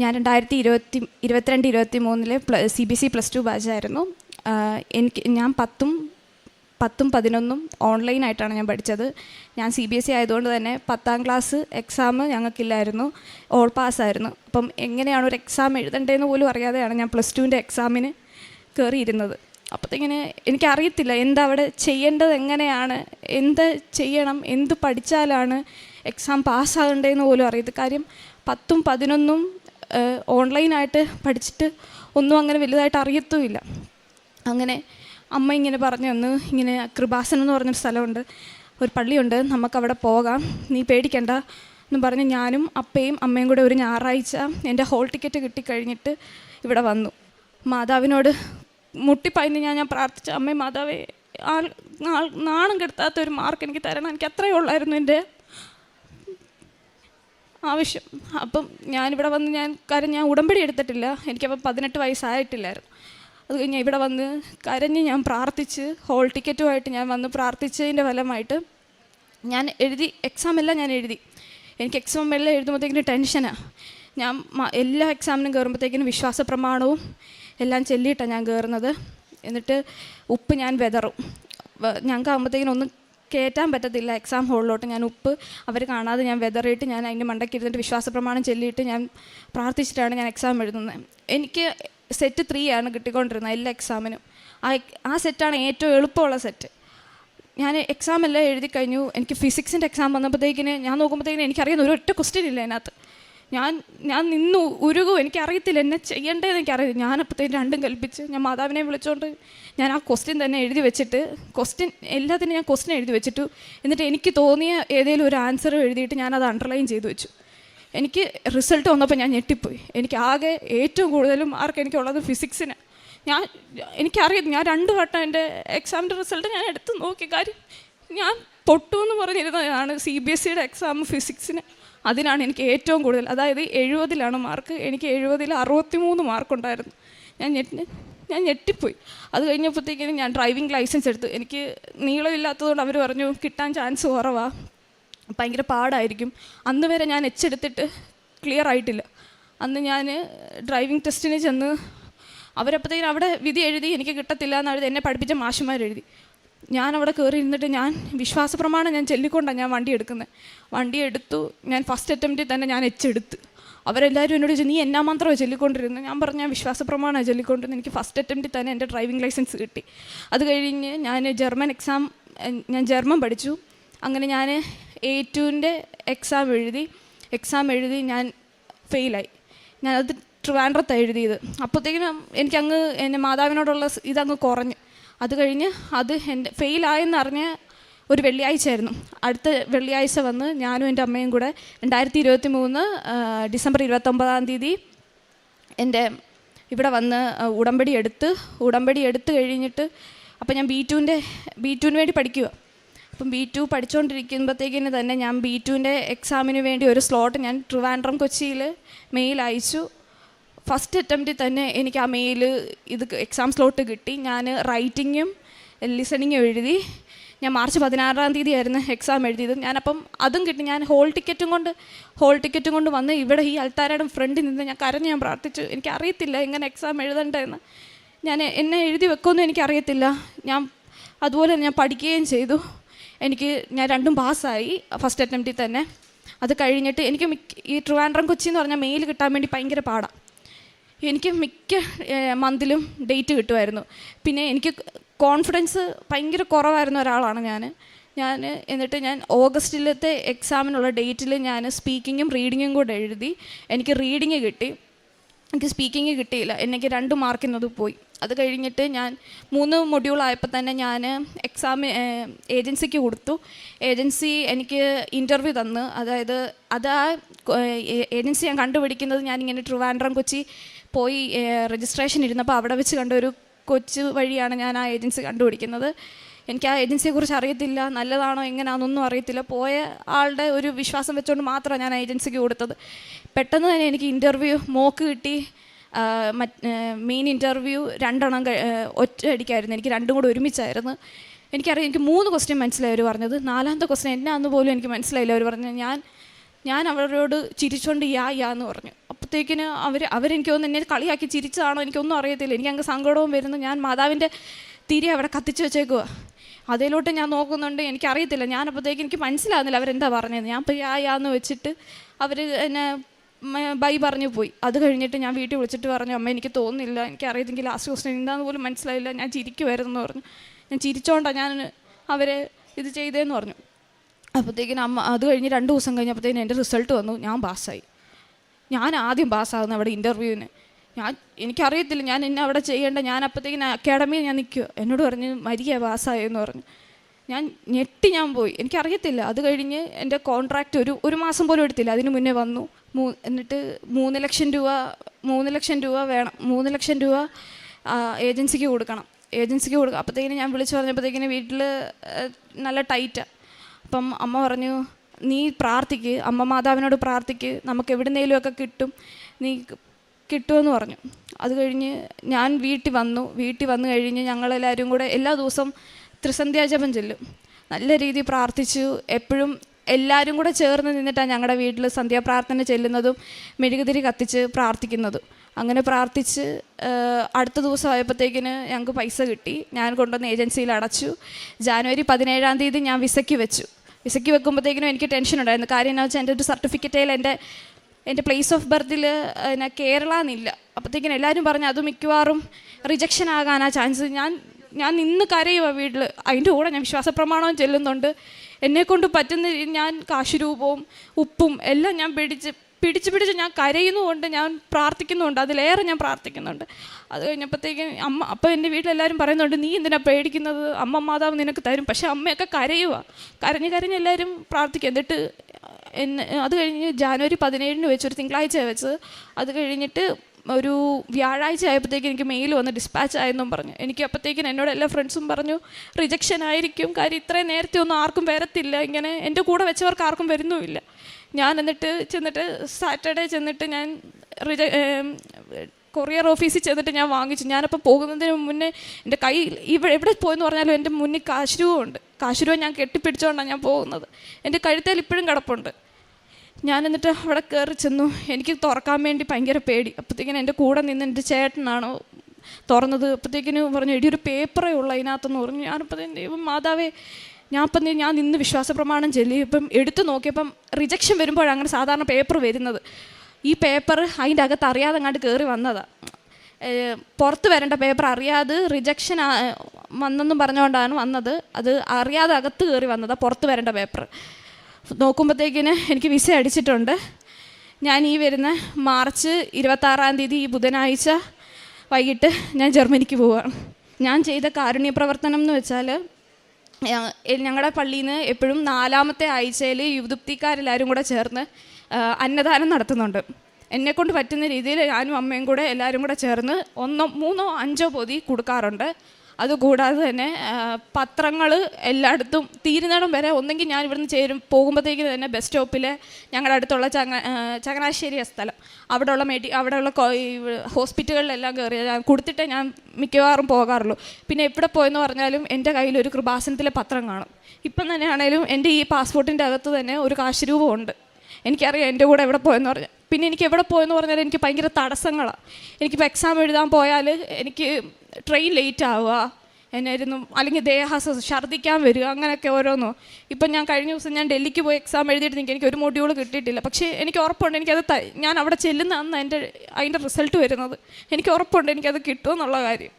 ഞാൻ രണ്ടായിരത്തി ഇരുപത്തി ഇരുപത്തിരണ്ട് ഇരുപത്തി മൂന്നിൽ C B C plus two ബാച്ചായിരുന്നു എനിക്ക് ഞാൻ പത്തും പത്തും പതിനൊന്നും ഓൺലൈനായിട്ടാണ് ഞാൻ പഠിച്ചത്. ഞാൻ സി ബി എസ് ഇ ആയതുകൊണ്ട് തന്നെ പത്താം ക്ലാസ് എക്സാം ഞങ്ങൾക്കില്ലായിരുന്നു. ഓൾ പാസ്സായിരുന്നു അപ്പം എങ്ങനെയാണ് ഒരു എക്സാം എഴുതേണ്ടതെന്ന് പോലും അറിയാതെയാണ് ഞാൻ പ്ലസ് ടുവിന്റെ എക്സാമിന് കയറിയിരുന്നത് അപ്പോഴത്തേക്കിന് എനിക്കറിയത്തില്ല എന്താ അവിടെ ചെയ്യേണ്ടത് എങ്ങനെയാണ് എന്ത് ചെയ്യണം എന്ത് പഠിച്ചാലാണ് എക്സാം പാസ്സാകേണ്ടതെന്ന് പോലും അറിയത്ത് കാര്യം പത്തും പതിനൊന്നും ഓൺലൈനായിട്ട് പഠിച്ചിട്ട് ഒന്നും അങ്ങനെ വലുതായിട്ട് അറിയത്തുമില്ല. അങ്ങനെ അമ്മ ഇങ്ങനെ പറഞ്ഞു തന്നു ഇങ്ങനെ കൃപാസനം എന്ന് പറഞ്ഞൊരു സ്ഥലമുണ്ട് ഒരു പള്ളിയുണ്ട് നമുക്കവിടെ പോകാം നീ പേടിക്കണ്ട എന്ന് പറഞ്ഞ് ഞാനും അപ്പയും അമ്മയും കൂടെ ഒരു ഞായറാഴ്ച എന്റെ ഹോൾ ടിക്കറ്റ് കിട്ടിക്കഴിഞ്ഞിട്ട് ഇവിടെ വന്നു. മാതാവിനോട് മുട്ടിപ്പായിന്ന് ഞാൻ ഞാൻ പ്രാർത്ഥിച്ച അമ്മയും മാതാവേ ആൾ നാണം കെടുത്താത്ത ഒരു മാർക്ക് എനിക്ക് തരണം എനിക്ക് അത്രയേ ഉള്ളായിരുന്നു എന്റെ ആവശ്യം. അപ്പം ഞാനിവിടെ വന്ന് ഞാൻ കാര്യം ഞാൻ ഉടമ്പടി എടുത്തിട്ടില്ല. എനിക്കപ്പം പതിനെട്ട് വയസ്സായിട്ടില്ലായിരുന്നു. അത് കഴിഞ്ഞ് ഇവിടെ വന്ന് കരഞ്ഞ് ഞാൻ പ്രാർത്ഥിച്ച് ഹോൾ ടിക്കറ്റുമായിട്ട് ഞാൻ വന്ന് പ്രാർത്ഥിച്ചതിന്റെ ഫലമായിട്ട് ഞാൻ എഴുതി എക്സാം എല്ലാം ഞാൻ എഴുതി. എനിക്ക് എക്സാം എല്ലാം എഴുതുമ്പോഴത്തേക്കിന് ടെൻഷനാണ് ഞാൻ എല്ലാ എക്സാമിനും കയറുമ്പോഴത്തേക്കിനും വിശ്വാസ പ്രമാണവും എല്ലാം ചെല്ലിയിട്ടാണ് ഞാൻ കയറുന്നത് എന്നിട്ട് ഉപ്പ് ഞാൻ വെതറും. ഞങ്ങൾക്ക് ആകുമ്പോഴത്തേക്കിനും ഒന്നും കയറ്റാൻ പറ്റത്തില്ല. എക്സാം ഹോളിലോട്ട് ഞാൻ ഉപ്പ് അവർ കാണാതെ ഞാൻ വെതറിയിട്ട് ഞാൻ അതിന്റെ മണ്ടയ്ക്ക് ഇരുന്നിട്ട് വിശ്വാസ പ്രമാണം ചെല്ലിയിട്ട് ഞാൻ പ്രാർത്ഥിച്ചിട്ടാണ് ഞാൻ എക്സാം എഴുതുന്നത്. എനിക്ക് സെറ്റ് ത്രീ ആണ് കിട്ടിക്കൊണ്ടിരുന്നത് എല്ലാ എക്സാമിനും ആ ആ സെറ്റാണ് ഏറ്റവും എളുപ്പമുള്ള സെറ്റ് ഞാൻ എക്സാം എല്ലാം എഴുതി കഴിഞ്ഞു. എനിക്ക് ഫിസിക്സിന്റെ എക്സാം വന്നപ്പോഴത്തേക്കിന് ഞാൻ നോക്കുമ്പോഴത്തേക്കിന് എനിക്കറിയുന്ന ഒരു ഒറ്റ ക്വസ്റ്റ്യൻ ഇല്ല അതിനകത്ത്. ഞാൻ ഞാൻ നിന്നു ഉരുകും. എനിക്കറിയത്തില്ല എന്നെ ചെയ്യേണ്ടതെന്ന് എനിക്കറിയില്ല ഞാനപ്പോഴത്തേക്കും രണ്ടും കൽപ്പിച്ച് ഞാൻ മാതാവിനെ വിളിച്ചുകൊണ്ട് ഞാൻ ആ ക്വസ്റ്റ്യൻ തന്നെ എഴുതി വെച്ചിട്ട് ക്വസ്റ്റ്യൻ എല്ലാത്തിനും ഞാൻ ക്വസ്റ്റ്യൻ എഴുതി വെച്ചിട്ടു. എന്നിട്ട് എനിക്ക് തോന്നിയ ഏതെങ്കിലും ഒരു ആൻസർ എഴുതിയിട്ട് ഞാനത് അണ്ടർലൈൻ ചെയ്തു വെച്ചു. എനിക്ക് റിസൾട്ട് വന്നപ്പോൾ ഞാൻ ഞെട്ടിപ്പോയി. എനിക്ക് ആകെ ഏറ്റവും കൂടുതലും മാർക്ക് എനിക്കുള്ളത് ഫിസിക്സിന് ഞാൻ എനിക്കറിയാം ഞാൻ രണ്ട് വട്ടം എന്റെ എക്സാമിന്റെ റിസൾട്ട് ഞാൻ എടുത്ത് നോക്കി. കാര്യം ഞാൻ പൊട്ടു എന്ന് പറഞ്ഞിരുന്നതാണ് സി ബി എസ് സിയുടെ എക്സാം ഫിസിക്സിന് അതിനാണ് എനിക്ക് ഏറ്റവും കൂടുതൽ. അതായത് എഴുപതിലാണ് മാർക്ക് എനിക്ക് എഴുപതിൽ അറുപത്തി മൂന്ന് മാർക്കുണ്ടായിരുന്നു ഞാൻ ഞെട്ടി ഞാൻ ഞെട്ടിപ്പോയി. അത് കഴിഞ്ഞപ്പോഴത്തേക്കിനും ഞാൻ ഡ്രൈവിംഗ് ലൈസൻസ് എടുത്തു. എനിക്ക് നീളമില്ലാത്തതുകൊണ്ട് അവർ പറഞ്ഞു കിട്ടാൻ ചാൻസ് കുറവാണ് ഭയങ്കര പാടായിരിക്കും. അന്ന് വരെ ഞാൻ എച്ച് എടുത്തിട്ട് ക്ലിയർ ആയിട്ടില്ല. അന്ന് ഞാൻ ഡ്രൈവിംഗ് ടെസ്റ്റിന് ചെന്ന് അവരപ്പോഴത്തേക്കും അവിടെ വിധി എഴുതി എനിക്ക് കിട്ടത്തില്ല എന്ന് എഴുതി എന്നെ പഠിപ്പിച്ച മാഷുമാർ എഴുതി ഞാൻ അവിടെ കയറി ഇരുന്നിട്ട് ഞാൻ വിശ്വാസ പ്രമാണം ഞാൻ ചൊല്ലിക്കൊണ്ടാണ് ഞാൻ വണ്ടി എടുക്കുന്നത് വണ്ടി എടുത്തു ഞാൻ ഫസ്റ്റ് അറ്റംപ്റ്റിൽ തന്നെ ഞാൻ എച്ചെടുത്ത്. അവരെല്ലാവരും എന്നോട് ചോദിച്ചു നീ എന്നാ മാത്രമേ ചൊല്ലിക്കൊണ്ടിരുന്നത് ഞാൻ പറഞ്ഞു ഞാൻ വിശ്വാസ പ്രമാണമാണ് ചൊല്ലിക്കൊണ്ടിരുന്നത് എനിക്ക് ഫസ്റ്റ് അറ്റംപ്റ്റിൽ തന്നെ എന്റെ ഡ്രൈവിംഗ് ലൈസൻസ് കിട്ടി. അത് കഴിഞ്ഞ് ഞാൻ ജർമ്മൻ എക്സാം ഞാൻ ജർമ്മൻ പഠിച്ചു. അങ്ങനെ ഞാൻ എ ടുവിന്റെ എക്സാം എഴുതി. എക്സാം എഴുതി ഞാൻ ഫെയിലായി ഞാനത് ട്രിവാൻഡ്രത്താണ് എഴുതിയത്. അപ്പോഴത്തേക്കിനും എനിക്കങ്ങ് എന്റെ മാതാവിനോടുള്ള ഇതങ്ങ് കുറഞ്ഞു. അത് കഴിഞ്ഞ് അത് എന്റെ ഫെയിലായെന്ന് അറിഞ്ഞ ഒരു വെള്ളിയാഴ്ച ആയിരുന്നു. അടുത്ത വെള്ളിയാഴ്ച വന്ന് ഞാനും എന്റെ അമ്മയും കൂടെ രണ്ടായിരത്തി ഇരുപത്തി മൂന്ന് ഡിസംബർ ഇരുപത്തൊമ്പതാം തീയതി എന്റെ ഇവിടെ വന്ന് ഉടമ്പടി എടുത്ത് ഉടമ്പടി എടുത്ത് കഴിഞ്ഞിട്ട് അപ്പം ഞാൻ ബി ടുവിന്റെ ബി ടുവിന് വേണ്ടി പഠിക്കുക അപ്പം ബി ടു പഠിച്ചുകൊണ്ടിരിക്കുമ്പോഴത്തേക്കിന് തന്നെ ഞാൻ ബി ടുവിന്റെ എക്സാമിന് വേണ്ടി ഒരു സ്ലോട്ട് ഞാൻ ട്രിവാൻഡ്രം കൊച്ചിയിൽ മെയിൽ അയച്ചു. ഫസ്റ്റ് അറ്റംപ്റ്റിൽ തന്നെ എനിക്ക് ആ മെയിൽ ഇത് എക്സാം സ്ലോട്ട് കിട്ടി. ഞാൻ റൈറ്റിങ്ങും ലിസണിങ്ങും എഴുതി. ഞാൻ മാർച്ച് പതിനാറാം തീയതി ആയിരുന്നു എക്സാം എഴുതിയത്. ഞാനപ്പം അതും കിട്ടി. ഞാൻ ഹോൾ ടിക്കറ്റും കൊണ്ട് ഹോൾ ടിക്കറ്റും കൊണ്ട് വന്ന് ഇവിടെ ഈ അൽത്താരയുടെ ഫ്രണ്ടിൽ നിന്ന് ഞാൻ കരഞ്ഞ് ഞാൻ പ്രാർത്ഥിച്ചു. എനിക്ക് അറിയത്തില്ല എങ്ങനെ എക്സാം എഴുതണ്ടെന്ന്. ഞാൻ എന്നെ എഴുതി വെക്കുമെന്ന് എനിക്കറിയത്തില്ല. ഞാൻ അതുപോലെ ഞാൻ പഠിക്കുകയും ചെയ്തു. എനിക്ക് ഞാൻ രണ്ടും പാസ്സായി ഫസ്റ്റ് അറ്റംപ്റ്റിൽ തന്നെ. അത് കഴിഞ്ഞിട്ട് എനിക്ക് ഈ ട്രിവാൻഡ്രം കൊച്ചി എന്ന് പറഞ്ഞാൽ മെയിൽ കിട്ടാൻ വേണ്ടി ഭയങ്കര പാടാണ് എനിക്ക് മിക്ക മന്തിലും ഡേറ്റ് കിട്ടുമായിരുന്നു. പിന്നെ എനിക്ക് കോൺഫിഡൻസ് ഭയങ്കര കുറവായിരുന്ന ഒരാളാണ് ഞാൻ ഞാൻ എന്നിട്ട് ഞാൻ ഓഗസ്റ്റിലത്തെ എക്സാമിനുള്ള ഡേറ്റിൽ ഞാൻ സ്പീക്കിങ്ങും റീഡിങ്ങും കൂടെ എഴുതി. എനിക്ക് റീഡിങ് കിട്ടി. എനിക്ക് സ്പീക്കിംഗ് കിട്ടിയില്ല. എനിക്ക് രണ്ട് മാർക്കിനത് പോയി. അത് കഴിഞ്ഞിട്ട് ഞാൻ മൂന്ന് മൊഡ്യൂൾ ആയപ്പോൾ തന്നെ ഞാൻ എക്സാം ഏജൻസിക്ക് കൊടുത്തു. ഏജൻസി എനിക്ക് ഇന്റർവ്യൂ തന്ന്. അതായത് അത് ആ ഏജൻസി ഞാൻ കണ്ടുപിടിക്കുന്നത് ഞാനിങ്ങനെ ട്രിവാൻഡ്രം കൊച്ചി പോയി രജിസ്ട്രേഷൻ ഇരുന്നപ്പോൾ അവിടെ വെച്ച് കണ്ട ഒരു കൊച്ചു വഴിയാണ് ഞാൻ ആ ഏജൻസി കണ്ടുപിടിക്കുന്നത്. എനിക്ക് ആ ഏജൻസിയെക്കുറിച്ച് അറിയത്തില്ല നല്ലതാണോ എങ്ങനെയാണെന്നൊന്നും അറിയത്തില്ല. പോയ ആളുടെ ഒരു വിശ്വാസം വെച്ചുകൊണ്ട് മാത്രമാണ് ഞാൻ ഏജൻസിക്ക് കൊടുത്തത്. പെട്ടെന്ന് തന്നെ എനിക്ക് ഇന്റർവ്യൂ മോക്ക് കിട്ടി. മെയിൻ ഇന്റർവ്യൂ രണ്ടെണ്ണം ഒറ്റ അടിക്കായിരുന്നു എനിക്ക് രണ്ടും കൂടെ ഒരുമിച്ചായിരുന്നു. എനിക്കറിയാം എനിക്ക് മൂന്ന് ക്വസ്റ്റ്യൻ മനസ്സിലായി അവർ പറഞ്ഞത്. നാലാമത്തെ ക്വസ്റ്റ്യൻ എന്നാന്ന് പോലും എനിക്ക് മനസ്സിലായില്ല അവർ പറഞ്ഞത്. ഞാൻ ഞാൻ അവരോട് ചിരിച്ചുകൊണ്ട് യാ യാ എന്ന് പറഞ്ഞു. അപ്പോഴത്തേക്കിന് അവർ അവരെനിക്ക് ഒന്ന് എന്നെ കളിയാക്കി ചിരിച്ചതാണോ എനിക്കൊന്നും അറിയത്തില്ല. എനിക്ക് അങ്ങ് സങ്കടവും വരുന്നു. ഞാൻ മാതാവിന്റെ തിരി അവിടെ കത്തിച്ച് വെച്ചേക്കുക അതിലോട്ട് ഞാൻ നോക്കുന്നുണ്ട്. എനിക്കറിയത്തില്ല. ഞാൻ അപ്പോഴത്തേക്ക് എനിക്ക് മനസ്സിലാകുന്നില്ല അവരെന്താ പറഞ്ഞത് ഞാൻ ഇപ്പോൾ യാ യാ എന്ന് വെച്ചിട്ട് അവർ എന്നെ ബൈ പറഞ്ഞു പോയി. അത് കഴിഞ്ഞിട്ട് ഞാൻ വീട്ടിൽ വിളിച്ചിട്ട് പറഞ്ഞു അമ്മ എനിക്ക് തോന്നുന്നില്ല. എനിക്കറിയത്തെങ്കിൽ ലാസ്റ്റ് ക്വസ്റ്റൻ എന്താന്ന് പോലും മനസ്സിലായില്ല. ഞാൻ ചിരിക്കുമായിരുന്നു എന്ന് പറഞ്ഞു. ഞാൻ ചിരിച്ചോണ്ടാണ് ഞാൻ അവരെ ഇത് ചെയ്തേന്ന് പറഞ്ഞു. അപ്പോഴത്തേക്കിനും അമ്മ അത് കഴിഞ്ഞ് രണ്ട് ദിവസം കഴിഞ്ഞപ്പോഴത്തേക്കിനും എന്റെ റിസൾട്ട് വന്നു. ഞാൻ പാസ്സായി. ഞാൻ ആദ്യം പാസ്സാകുന്നു അവിടെ ഇന്റർവ്യൂവിന് ഞാൻ എനിക്കറിയത്തില്ല ഞാൻ എന്നെ അവിടെ ചെയ്യേണ്ട ഞാൻ അപ്പോഴത്തേക്കിനും അക്കാഡമിയിൽ ഞാൻ നിൽക്കുക എന്നോട് പറഞ്ഞു മരിയ പാസ്സായെന്ന് പറഞ്ഞു. ഞാൻ ഞെട്ടി ഞാൻ പോയി. എനിക്കറിയത്തില്ല. അത് കഴിഞ്ഞ് എന്റെ കോൺട്രാക്റ്റ് ഒരു ഒരു മാസം പോലും എടുത്തില്ല. അതിന് മുന്നേ വന്നു. മൂ എന്നിട്ട് മൂന്ന് ലക്ഷം രൂപ മൂന്ന് ലക്ഷം രൂപ വേണം. മൂന്ന് ലക്ഷം രൂപ ഏജൻസിക്ക് കൊടുക്കണം. ഏജൻസിക്ക് കൊടുക്കുക അപ്പോഴത്തേക്കിനും ഞാൻ വിളിച്ചു പറഞ്ഞപ്പോഴത്തേക്കിനും വീട്ടിൽ നല്ല ടൈറ്റാണ് അപ്പം അമ്മ പറഞ്ഞു നീ പ്രാർത്ഥിക്ക് അമ്മ മാതാവിനോട് പ്രാർത്ഥിക്ക് നമുക്ക് എവിടുന്നേലും ഒക്കെ കിട്ടും നീ കിട്ടുമെന്ന് പറഞ്ഞു. അത് കഴിഞ്ഞ് ഞാൻ വീട്ടിൽ വന്നു. വീട്ടിൽ വന്നു കഴിഞ്ഞ് ഞങ്ങളെല്ലാവരും കൂടെ എല്ലാ ദിവസവും ത്രിസന്ധ്യാജപം ചെല്ലും. നല്ല രീതിയിൽ പ്രാർത്ഥിച്ചു. എപ്പോഴും എല്ലാവരും കൂടെ ചേർന്ന് നിന്നിട്ടാണ് ഞങ്ങളുടെ വീട്ടിൽ സന്ധ്യാപ്രാർത്ഥന ചെല്ലുന്നതും മെഴുകുതിരി കത്തിച്ച് പ്രാർത്ഥിക്കുന്നതും. അങ്ങനെ പ്രാർത്ഥിച്ച് അടുത്ത ദിവസം ആയപ്പോഴത്തേക്കിന് ഞങ്ങൾക്ക് പൈസ കിട്ടി. ഞാൻ കൊണ്ടുവന്ന് ഏജൻസിയിൽ അടച്ചു. ജാനുവരി പതിനേഴാം തീയതി ഞാൻ വിസയ്ക്ക് വെച്ചു. വിസയ്ക്ക് വെക്കുമ്പോഴത്തേക്കിനും എനിക്ക് ടെൻഷൻ ഉണ്ടായിരുന്നു. കാര്യം എന്നാ വെച്ചാൽ എന്റെ ഒരു സർട്ടിഫിക്കറ്റിൽ എന്റെ എന്റെ പ്ലേസ് ഓഫ് ബർത്തിൽ പിന്നെ കേരള എന്നില്ല അപ്പോഴത്തേക്കിനും എല്ലാവരും പറഞ്ഞു അത് മിക്കവാറും റിജക്ഷൻ ആകാനാ ചാൻസ് ഞാൻ ഞാൻ നിന്ന് കരയുക വീട്ടിൽ അതിന്റെ കൂടെ ഞാൻ വിശ്വാസ പ്രമാണവും ചെല്ലുന്നുണ്ട്. എന്നെക്കൊണ്ട് പറ്റുന്ന ഞാൻ കാശുരൂപവും ഉപ്പും എല്ലാം ഞാൻ പിടിച്ച് പിടിച്ച് പിടിച്ച് ഞാൻ കരയുന്നുമുണ്ട് ഞാൻ പ്രാർത്ഥിക്കുന്നുമുണ്ട് അതിലേറെ ഞാൻ പ്രാർത്ഥിക്കുന്നുണ്ട്. അത് കഴിഞ്ഞപ്പോഴത്തേക്കും അമ്മ അപ്പം എന്റെ വീട്ടിലെല്ലാവരും പറയുന്നുണ്ട് നീ എന്തിനാ പേടിക്കുന്നത്? അമ്മ മാതാവ് നിനക്ക് തരും. പക്ഷേ അമ്മയൊക്കെ കരയുക കരഞ്ഞ് കരഞ്ഞ് എല്ലാവരും പ്രാർത്ഥിക്കും. എന്നിട്ട് എന്നെ അത് കഴിഞ്ഞ് ജാനുവരി പതിനേഴിന് വെച്ച് ഒരു തിങ്കളാഴ്ച വെച്ച് അത് കഴിഞ്ഞിട്ട് ഒരു വ്യാഴാഴ്ച ആയപ്പോഴത്തേക്ക് എനിക്ക് മെയിൽ വന്ന് ഡിസ്പാച്ച് ആയെന്നും പറഞ്ഞു. എനിക്ക് അപ്പോഴത്തേക്കും എന്നോട് എല്ലാ ഫ്രണ്ട്സും പറഞ്ഞു റിജക്ഷൻ ആയിരിക്കും. കാര്യം ഇത്രയും നേരത്തെ ഒന്നും ആർക്കും വരത്തില്ല. ഇങ്ങനെ എന്റെ കൂടെ വെച്ചവർക്ക് ആർക്കും വരുന്നുമില്ല. ഞാൻ എന്നിട്ട് ചെന്നിട്ട് സാറ്റർഡേ ചെന്നിട്ട് ഞാൻ കൊറിയർ ഓഫീസിൽ ചെന്നിട്ട് ഞാൻ വാങ്ങിച്ചു. ഞാനപ്പോൾ പോകുന്നതിന് മുന്നേ എന്റെ കൈ ഇവിടെ എവിടെ പോയെന്ന് പറഞ്ഞാലും എന്റെ മുന്നിൽ ഉണ്ട് കാശുരൂപം ഞാൻ കെട്ടിപ്പിടിച്ചുകൊണ്ടാണ് ഞാൻ പോകുന്നത്. എന്റെ കഴുത്തേൽ ഇപ്പോഴും കിടപ്പുണ്ട്. ഞാൻ എന്നിട്ട് അവിടെ കയറി ചെന്നു. എനിക്ക് തുറക്കാൻ വേണ്ടി ഭയങ്കര പേടി. അപ്പോഴത്തേക്കിനും എന്റെ കൂടെ നിന്ന് എന്റെ ചേട്ടനാണ് തുറന്നത്. അപ്പോഴത്തേക്കിനും പറഞ്ഞു എടി ഒരു പേപ്പറേ ഉള്ളൂ അതിനകത്തെന്ന് പറഞ്ഞു. ഞാനിപ്പോൾ മാതാവേ ഞാൻ ഇപ്പം ഞാൻ നിന്ന് വിശ്വാസ പ്രമാണം ചൊല്ലി ഇപ്പം എടുത്തു നോക്കിയപ്പം റിജക്ഷൻ വരുമ്പോഴാണ് അങ്ങനെ സാധാരണ പേപ്പർ വരുന്നത്. ഈ പേപ്പർ അതിന്റെ അകത്ത് അറിയാതെ അങ്ങോട്ട് കയറി വന്നതാണ് പുറത്ത് വരേണ്ട പേപ്പർ അറിയാതെ റിജക്ഷൻ വന്നെന്നും പറഞ്ഞുകൊണ്ടാണ് വന്നത്. അത് അറിയാതെ അകത്ത് കയറി വന്നതാണ് പുറത്ത് വരേണ്ട പേപ്പർ നോക്കുമ്പോഴത്തേക്കിന് എനിക്ക് വിസ അടിച്ചിട്ടുണ്ട്. ഞാൻ ഈ വരുന്ന മാർച്ച് ഇരുപത്താറാം തീയതി ഈ ബുധനാഴ്ച വൈകിട്ട് ഞാൻ ജർമ്മനിക്ക് പോവുകയാണ് ഞാൻ ചെയ്ത കാരുണ്യ പ്രവർത്തനം എന്ന് വെച്ചാൽ ഞങ്ങളുടെ പള്ളിയിൽ നിന്ന് എപ്പോഴും നാലാമത്തെ ആഴ്ചയിൽ യുവദുപ്തിക്കാരെല്ലാവരും കൂടെ ചേർന്ന് അന്നദാനം നടത്തുന്നുണ്ട്. എന്നെക്കൊണ്ട് പറ്റുന്ന രീതിയിൽ ഞാനും അമ്മയും കൂടെ എല്ലാവരും കൂടെ ചേർന്ന് ഒന്നോ മൂന്നോ അഞ്ചോ പൊതി കൊടുക്കാറുണ്ട്. അതുകൂടാതെ തന്നെ പത്രങ്ങൾ എല്ലായിടത്തും തീരുന്നിടം വരെ ഒന്നെങ്കിൽ ഞാൻ ഇവിടുന്ന് ചേരും. പോകുമ്പോഴത്തേക്ക് തന്നെ ബസ് സ്റ്റോപ്പിൽ ഞങ്ങളുടെ അടുത്തുള്ള ചങ്ങ ചങ്ങനാശ്ശേരി സ്ഥലം. അവിടെയുള്ള മെഡി അവിടെയുള്ള ഹോസ്പിറ്റലുകളിലെല്ലാം കയറി കൊടുത്തിട്ടേ ഞാൻ മിക്കവാറും പോകാറുള്ളൂ. പിന്നെ എവിടെ പോയെന്ന് പറഞ്ഞാലും എന്റെ കയ്യിൽ ഒരു കൃപാസനത്തിലെ പത്രം കാണും. ഇപ്പം തന്നെയാണേലും എന്റെ ഈ പാസ്പോർട്ടിന്റെ അകത്ത് തന്നെ ഒരു കാശ് രൂപമുണ്ട്. എനിക്കറിയാം എന്റെ കൂടെ എവിടെ പോയെന്ന് പറഞ്ഞാൽ. പിന്നെ എനിക്ക് എവിടെ പോയെന്ന് പറഞ്ഞാൽ എനിക്ക് ഭയങ്കര തടസ്സങ്ങളാണ് എനിക്കിപ്പോൾ എക്സാം എഴുതാൻ പോയാൽ എനിക്ക് ട്രെയിൻ ലേറ്റ് ആവുക. എന്നായിരുന്നു അല്ലെങ്കിൽ ദേഹാസം ഛർദ്ദിക്കാൻ വരിക അങ്ങനെയൊക്കെ ഓരോന്നോ. ഇപ്പം ഞാൻ കഴിഞ്ഞ ദിവസം ഞാൻ ഡൽഹിക്ക് പോയി എക്സാം എഴുതിയിട്ട് എനിക്ക് ഒരു മൊഡ്യൂൾ കിട്ടിയിട്ടില്ല. പക്ഷേ എനിക്ക് ഉറപ്പുണ്ട് എനിക്കത് ഞാൻ അവിടെ ചെല്ലുന്ന അന്ന് എന്റെ അതിന്റെ റിസൾട്ട് വരുന്നത്. എനിക്ക് ഉറപ്പുണ്ട് എനിക്കത് കിട്ടുമെന്നുള്ള കാര്യം.